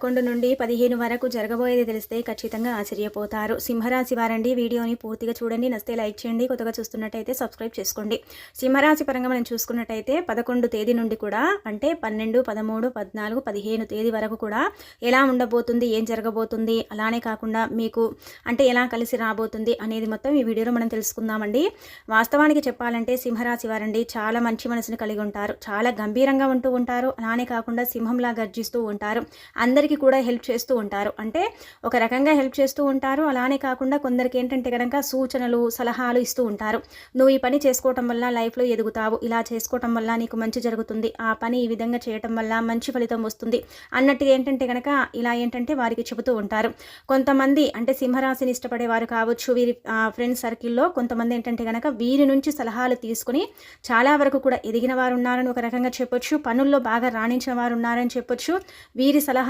పదకొండు నుండి పదిహేను వరకు జరగబోయేది తెలిస్తే ఖచ్చితంగా ఆశ్చర్యపోతారు. సింహరాశి వారండి వీడియోని పూర్తిగా చూడండి. నస్తే లైక్ చేయండి. కొత్తగా చూస్తున్నట్టయితే సబ్స్క్రైబ్ చేసుకోండి. సింహరాశి పరంగా మనం చూసుకున్నట్టయితే పదకొండు తేదీ నుండి కూడా అంటే పన్నెండు పదమూడు పద్నాలుగు పదిహేను తేదీ వరకు కూడా ఎలా ఉండబోతుంది ఏం జరగబోతుంది అలానే కాకుండా మీకు అంటే ఎలా కలిసి రాబోతుంది అనేది మొత్తం ఈ వీడియోలో మనం తెలుసుకుందామండి. వాస్తవానికి చెప్పాలంటే సింహరాశి వారండి చాలా మంచి మనసుని కలిగి ఉంటారు. చాలా గంభీరంగా ఉంటూ ఉంటారు. అలానే కాకుండా సింహంలా గర్జిస్తూ ఉంటారు. అందరికీ కూడా హెల్ప్ చేస్తూ ఉంటారు. అంటే ఒక రకంగా హెల్ప్ చేస్తూ ఉంటారు. అలానే కాకుండా కొందరికి ఏంటంటే కనుక సూచనలు సలహాలు ఇస్తూ ఉంటారు. నువ్వు ఈ పని చేసుకోవటం వల్ల లైఫ్లో ఎదుగుతావు. ఇలా చేసుకోవటం వల్ల నీకు మంచి జరుగుతుంది. ఆ పని ఈ విధంగా చేయటం వల్ల మంచి ఫలితం వస్తుంది అన్నట్టుగా ఏంటంటే కనుక ఇలా ఏంటంటే వారికి చెబుతూ ఉంటారు. కొంతమంది అంటే సింహరాశిని ఇష్టపడే వారు కావచ్చు వీరి ఫ్రెండ్స్ సర్కిల్లో కొంతమంది ఏంటంటే కనుక వీరి నుంచి సలహాలు తీసుకుని చాలా వరకు కూడా ఎదిగిన వారు ఉన్నారని ఒక రకంగా చెప్పొచ్చు. పనుల్లో బాగా రాణించిన వారు ఉన్నారని చెప్పొచ్చు. వీరి సలహా